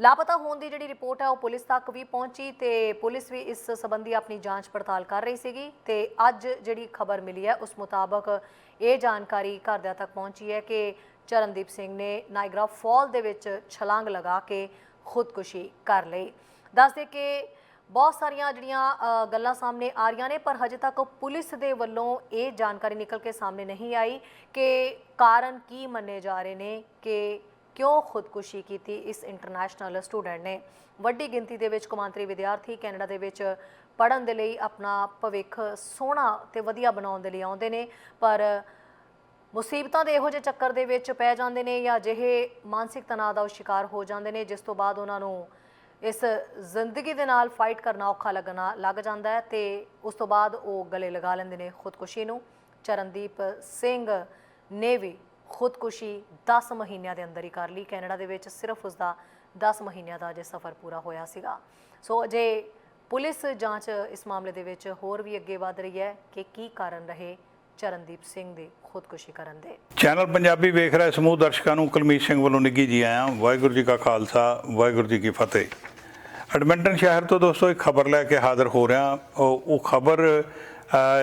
S1: ਲਾਪਤਾ ਹੋਣ ਦੀ ਜਿਹੜੀ ਰਿਪੋਰਟ ਹੈ ਉਹ ਪੁਲਿਸ ਤੱਕ ਵੀ ਪਹੁੰਚੀ ਤੇ ਪੁਲਿਸ ਵੀ ਇਸ ਸੰਬੰਧੀ ਆਪਣੀ ਜਾਂਚ ਪੜਤਾਲ ਕਰ ਰਹੀ ਸੀਗੀ ਤੇ ਅੱਜ ਜਿਹੜੀ ਖਬਰ ਮਿਲੀ ਹੈ ਉਸ ਮੁਤਾਬਕ ਇਹ ਜਾਣਕਾਰੀ ਘਰਦਿਆਂ ਤੱਕ ਪਹੁੰਚੀ ਹੈ ਕਿ ਚਰਨਦੀਪ ਸਿੰਘ ਨੇ ਨਾਇਗਰਾ ਫਾਲ ਦੇ ਵਿੱਚ ਛਲਾਂਗ ਲਗਾ ਕੇ ਖੁਦਕੁਸ਼ੀ ਕਰ ਲਈ। ਦੱਸਦੇ ਕਿ ਬਹੁਤ ਸਾਰੀਆਂ ਜਿਹੜੀਆਂ ਗੱਲਾਂ ਸਾਹਮਣੇ ਆ ਰਹੀਆਂ ਨੇ, ਪਰ ਹਜੇ ਤੱਕ ਪੁਲਿਸ ਦੇ ਵੱਲੋਂ ਇਹ ਜਾਣਕਾਰੀ ਨਿਕਲ ਕੇ ਸਾਹਮਣੇ ਨਹੀਂ ਆਈ ਕਿ ਕਾਰਨ ਕੀ ਮੰਨੇ ਜਾ ਰਹੇ ਨੇ, ਕਿ ਕਿਉਂ ਖੁਦਕੁਸ਼ੀ ਕੀਤੀ ਇਸ ਇੰਟਰਨੈਸ਼ਨਲ ਸਟੂਡੈਂਟ ਨੇ। ਵੱਡੀ ਗਿਣਤੀ ਦੇ ਵਿੱਚ ਕੌਮਾਂਤਰੀ ਵਿਦਿਆਰਥੀ ਕੈਨੇਡਾ ਦੇ ਵਿੱਚ ਪੜ੍ਹਨ ਦੇ ਲਈ ਆਪਣਾ ਭਵਿੱਖ ਸੋਹਣਾ ਤੇ ਵਧੀਆ ਬਣਾਉਣ ਦੇ ਲਈ ਆਉਂਦੇ ਨੇ, ਪਰ ਮੁਸੀਬਤਾਂ ਦੇ ਇਹੋ ਜਿਹੇ ਚੱਕਰ ਦੇ ਵਿੱਚ ਪੈ ਜਾਂਦੇ ਨੇ ਜਾਂ ਅਜਿਹੇ ਮਾਨਸਿਕ ਤਣਾਅ ਦਾ ਉਹ ਸ਼ਿਕਾਰ ਹੋ ਜਾਂਦੇ ਨੇ, ਜਿਸ ਤੋਂ ਬਾਅਦ ਉਹਨਾਂ ਨੂੰ ਇਸ ਜ਼ਿੰਦਗੀ ਦੇ ਨਾਲ ਫਾਈਟ ਕਰਨਾ ਔਖਾ ਲੱਗਣਾ, ਲੱਗ ਜਾਂਦਾ ਹੈ ਤੇ ਉਸ ਤੋਂ ਬਾਅਦ ਉਹ ਗਲੇ ਲਗਾ ਲੈਂਦੇ ਨੇ ਖੁਦਕੁਸ਼ੀ ਨੂੰ। ਚਰਨਦੀਪ ਸਿੰਘ ਨੇ ਵੀ ਖੁਦਕੁਸ਼ੀ 10 ਮਹੀਨਿਆਂ ਦੇ ਅੰਦਰ ਹੀ ਕਰ ਲਈ। ਕੈਨੇਡਾ ਦੇ ਵਿੱਚ ਸਿਰਫ ਉਸ ਦਾ 10 ਮਹੀਨਿਆਂ ਦਾ ਅਜੇ ਸਫ਼ਰ ਪੂਰਾ ਹੋਇਆ ਸੀਗਾ। ਸੋ ਅਜੇ ਪੁਲਿਸ ਜਾਂਚ ਇਸ ਮਾਮਲੇ ਦੇ ਵਿੱਚ ਹੋਰ ਵੀ ਅੱਗੇ ਵਧ ਰਹੀ ਹੈ ਕਿ ਕੀ ਕਾਰਨ ਰਹੇ ਚਰਨਦੀਪ ਸਿੰਘ ਦੀ ਖੁਦਕੁਸ਼ੀ ਕਰਨ ਦੇ।
S2: ਚੈਨਲ ਪੰਜਾਬੀ ਵੇਖ ਰਹੇ ਸਮੂਹ ਦਰਸ਼ਕਾਂ ਨੂੰ ਕੁਲਮੀਤ ਸਿੰਘ ਵੱਲੋਂ ਨਿੱਘੀ ਜੀ ਆਇਆਂ। ਵਾਹਿਗੁਰੂ ਜੀ ਕਾ ਖਾਲਸਾ, ਵਾਹਿਗੁਰੂ ਜੀ ਕੀ ਫਤਿਹ। ਐਡਮਿੰਟਨ ਸ਼ਹਿਰ ਤੋਂ ਦੋਸਤੋ ਇੱਕ ਖਬਰ ਲੈ ਕੇ ਹਾਜ਼ਰ ਹੋ ਰਿਹਾ। ਉਹ ਉਹ ਖਬਰ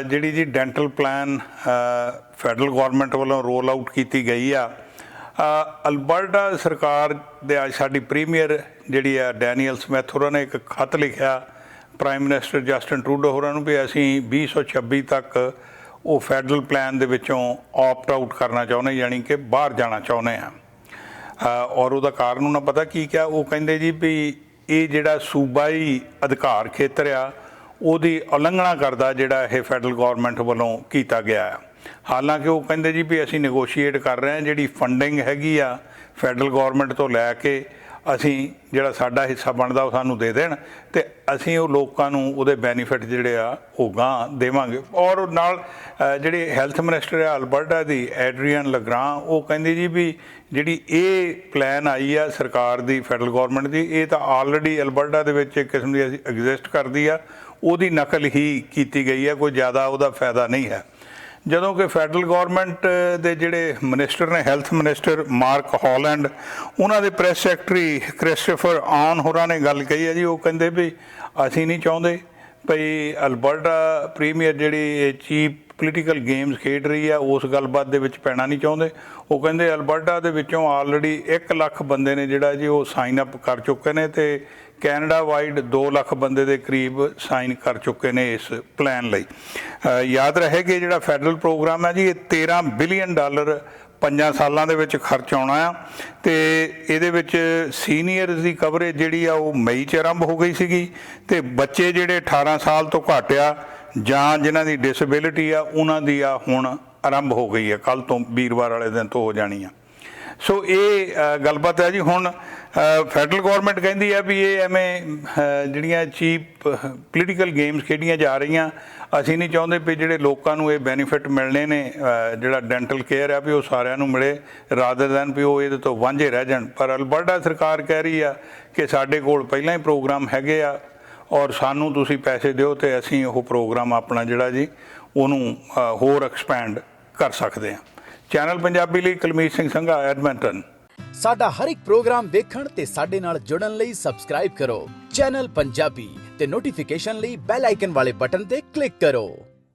S2: ਜਿਹੜੀ ਜੀ ਡੈਂਟਲ ਪਲਾਨ ਫੈਡਰਲ ਗਵਰਨਮੈਂਟ ਵੱਲੋਂ ਰੋਲ ਆਊਟ ਕੀਤੀ ਗਈ ਆ। ਅ, ਅਲਬਰਟਾ ਸਰਕਾਰ ਦੇ ਅੱਜ ਸਾਡੀ ਪ੍ਰੀਮੀਅਰ ਜਿਹੜੀ ਆ ਡੈਨੀਅਲ ਸਮਿਥ ਹੋਰਾਂ ਨੇ ਇੱਕ ਖਤ ਲਿਖਿਆ ਪ੍ਰਾਈਮ ਮਿਨਿਸਟਰ ਜਸਟਨ ਟਰੂਡੋ ਹੋਰਾਂ ਨੂੰ ਵੀ ਅਸੀਂ 2026 ਤੱਕ ਉਹ ਫੈਡਰਲ ਪਲਾਨ ਦੇ ਵਿੱਚੋਂ ਆਪਟ ਆਊਟ ਕਰਨਾ ਚਾਹੁੰਦੇ ਯਾਨੀ ਕਿ ਬਾਹਰ ਜਾਣਾ ਚਾਹੁੰਦੇ ਆ ਔਰ ਉਹਦਾ ਕਾਰਨ ਉਹਨਾਂ ਪਤਾ ਕੀ ਕਿਹਾ? ਉਹ ਕਹਿੰਦੇ ਜੀ ਵੀ ਇਹ ਜਿਹੜਾ ਸੂਬਾਈ ਅਧਿਕਾਰ ਖੇਤਰ ਆ, ਉਹਦੀ ਉਲੰਘਣਾ ਕਰਦਾ ਜਿਹੜਾ ਇਹ ਫੈਡਰਲ ਗਵਰਨਮੈਂਟ ਵੱਲੋਂ ਕੀਤਾ ਗਿਆ ਆ। ਹਾਲਾਂਕਿ ਉਹ ਕਹਿੰਦੇ ਜੀ ਵੀ ਅਸੀਂ ਨੈਗੋਸ਼ੀਏਟ ਕਰ ਰਹੇ ਹਾਂ, ਜਿਹੜੀ ਫੰਡਿੰਗ ਹੈਗੀ ਆ ਫੈਡਰਲ ਗਵਰਨਮੈਂਟ ਤੋਂ ਲੈ ਕੇ ਅਸੀਂ ਜਿਹੜਾ ਸਾਡਾ ਹਿੱਸਾ ਬਣਦਾ ਉਹ ਸਾਨੂੰ ਦੇ ਦੇਣ ਤੇ ਅਸੀਂ ਉਹ ਲੋਕਾਂ ਨੂੰ ਉਹਦੇ ਬੈਨੀਫਿਟ ਜਿਹੜੇ ਆ, ਉਹ ਗਾਂ ਦੇਵਾਂਗੇ। ਔਰ ਨਾਲ ਜਿਹੜੇ ਹੈਲਥ ਮਿਨਿਸਟਰ ਆ, ਅਲਬਰਟਾ ਦੀ, ਐਡਰੀਅਨ ਲਗਰਾਂ ਉਹ ਕਹਿੰਦੀ ਜੀ ਵੀ ਜਿਹੜੀ ਇਹ ਪਲਾਨ ਆਈ ਆ ਸਰਕਾਰ ਦੀ ਫੈਡਰਲ ਗਵਰਨਮੈਂਟ ਦੀ, ਇਹ ਤਾਂ ਆਲਰੇਡੀ ਅਲਬਰਟਾ ਦੇ ਵਿੱਚ ਇੱਕ ਕਿਸਮ ਦੀ ਐਗਜ਼ਿਸਟ ਕਰਦੀ ਆ। ਉਹਦੀ ਨਕਲ ਹੀ ਕੀਤੀ ਗਈ ਹੈ ਕੋਈ ਜ਼ਿਆਦਾ ਉਹਦਾ ਫਾਇਦਾ ਨਹੀਂ ਹੈ। ਜਦੋਂ ਕਿ ਫੈਡਰਲ ਗਵਰਨਮੈਂਟ ਦੇ ਜਿਹੜੇ ਮਿਨਿਸਟਰ ਨੇ, ਹੈਲਥ ਮਿਨਿਸਟਰ ਮਾਰਕ ਹਾਲੈਂਡ, ਉਹਨਾਂ ਦੇ ਪ੍ਰੈਸ ਸੈਕਟਰੀ ਕ੍ਰਿਸਟੋਫਰ ਆਨ ਹੋਰਾਂ ਨੇ ਗੱਲ ਕਹੀ ਹੈ ਜੀ, ਉਹ ਕਹਿੰਦੇ ਵੀ ਅਸੀਂ ਨਹੀਂ ਚਾਹੁੰਦੇ ਭਈ ਅਲਬਰਟਾ ਪ੍ਰੀਮੀਅਰ ਜਿਹੜੀ ਚੀਪ ਪੋਲੀਟੀਕਲ ਗੇਮਸ ਖੇਡ ਰਹੀ ਆ ਉਸ ਗੱਲਬਾਤ ਦੇ ਵਿੱਚ ਪੈਣਾ ਨਹੀਂ ਚਾਹੁੰਦੇ। ਉਹ ਕਹਿੰਦੇ ਅਲਬਰਟਾ ਦੇ ਵਿੱਚੋਂ ਆਲਰੇਡੀ 1 ਲੱਖ ਬੰਦੇ ਨੇ ਜਿਹੜਾ ਜੀ ਉਹ ਸਾਈਨ ਅਪ ਕਰ ਚੁੱਕੇ ਨੇ ਤੇ ਕੈਨੇਡਾ ਵਾਈਡ 2 ਲੱਖ ਬੰਦੇ ਦੇ ਕਰੀਬ ਸਾਈਨ ਕਰ ਚੁੱਕੇ ਨੇ ਇਸ ਪਲਾਨ ਲਈ। ਯਾਦ ਰਹੇ ਕਿ ਜਿਹੜਾ ਫੈਡਰਲ ਪ੍ਰੋਗਰਾਮ ਹੈ ਜੀ, ਇਹ 13 ਬਿਲੀਅਨ ਡਾਲਰ ਪੰਜਾਂ ਸਾਲਾਂ ਦੇ ਵਿੱਚ ਖਰਚ ਆਉਣਾ ਆ। ਤੇ ਇਹਦੇ ਵਿੱਚ ਸੀਨੀਅਰਸ ਦੀ ਕਵਰੇਜ ਜਿਹੜੀ ਆ, ਉਹ ਮਈ 'ਚ ਆਰੰਭ ਹੋ ਗਈ ਸੀਗੀ। ਤੇ ਬੱਚੇ ਜਿਹੜੇ 18 ਸਾਲ ਤੋਂ ਘੱਟ ਆ, ਜਾਂ ਜਿਨ੍ਹਾਂ ਦੀ ਡਿਸੇਬਿਲਿਟੀ ਆ, ਉਹਨਾਂ ਦੀ ਆ ਹੁਣ ਆਰੰਭ ਹੋ ਗਈ ਹੈ ਕੱਲ ਤੋਂ ਵੀਰਵਾਰ ਵਾਲੇ ਦਿਨ ਤੋਂ ਹੋ ਜਾਣੀ ਆ। ਸੋ ਇਹ ਗੱਲਬਾਤ ਹੈ ਜੀ। ਹੁਣ ਫੈਡਰਲ ਗਵਰਨਮੈਂਟ ਕਹਿੰਦੀ ਆ ਵੀ ਇਹ ਐਵੇਂ ਜਿਹੜੀਆਂ ਚੀਪ ਪੋਲੀਟੀਕਲ ਗੇਮਸ ਖੇਡੀਆਂ ਜਾ ਰਹੀਆਂ। ਅਸੀਂ ਨਹੀਂ ਚਾਹੁੰਦੇ ਵੀ ਜਿਹੜੇ ਲੋਕਾਂ ਨੂੰ ਇਹ ਬੈਨੀਫਿਟ ਮਿਲਣੇ ਨੇ ਜਿਹੜਾ ਡੈਂਟਲ ਕੇਅਰ ਆ ਵੀ ਉਹ ਸਾਰਿਆਂ ਨੂੰ ਮਿਲੇ ਰਾਦਰ ਦੈਨ ਵੀ ਉਹ ਇਹਦੇ ਤੋਂ ਵਾਂਝੇ ਰਹਿ ਜਾਣ। ਪਰ ਅਲਬਰਟਾ ਸਰਕਾਰ ਕਹਿ ਰਹੀ ਆ ਕਿ ਸਾਡੇ ਕੋਲ ਪਹਿਲਾਂ ਹੀ ਪ੍ਰੋਗਰਾਮ ਹੈਗੇ ਆ ਔਰ ਸਾਨੂੰ ਤੁਸੀਂ ਪੈਸੇ ਦਿਓ ਤੇ ਅਸੀਂ ਉਹ ਪ੍ਰੋਗਰਾਮ ਆਪਣਾ ਜਿਹੜਾ ਜੀ, ਉਹਨੂੰ ਹੋਰ ਐਕਸਪੈਂਡ ਕਰ ਸਕਦੇ ਹਾਂ ਚੈਨਲ ਪੰਜਾਬੀ ਲਈ ਕੁਲਮੀਤ ਸਿੰਘ ਸੰਘਾ, ਐਡਮਿੰਟਨ।
S3: ਸਾਡਾ ਹਰ ਇੱਕ ਪ੍ਰੋਗਰਾਮ ਦੇਖਣ ਤੇ ਸਾਡੇ ਨਾਲ ਜੁੜਨ ਲਈ ਸਬਸਕ੍ਰਾਈਬ ਕਰੋ। ਚੈਨਲ ਪੰਜਾਬੀ ਤੇ ਨੋਟੀਫਿਕੇਸ਼ਨ ਲਈ ਬੈਲ ਆਈਕਨ ਵਾਲੇ ਬਟਨ ਤੇ ਕਲਿੱਕ ਕਰੋ।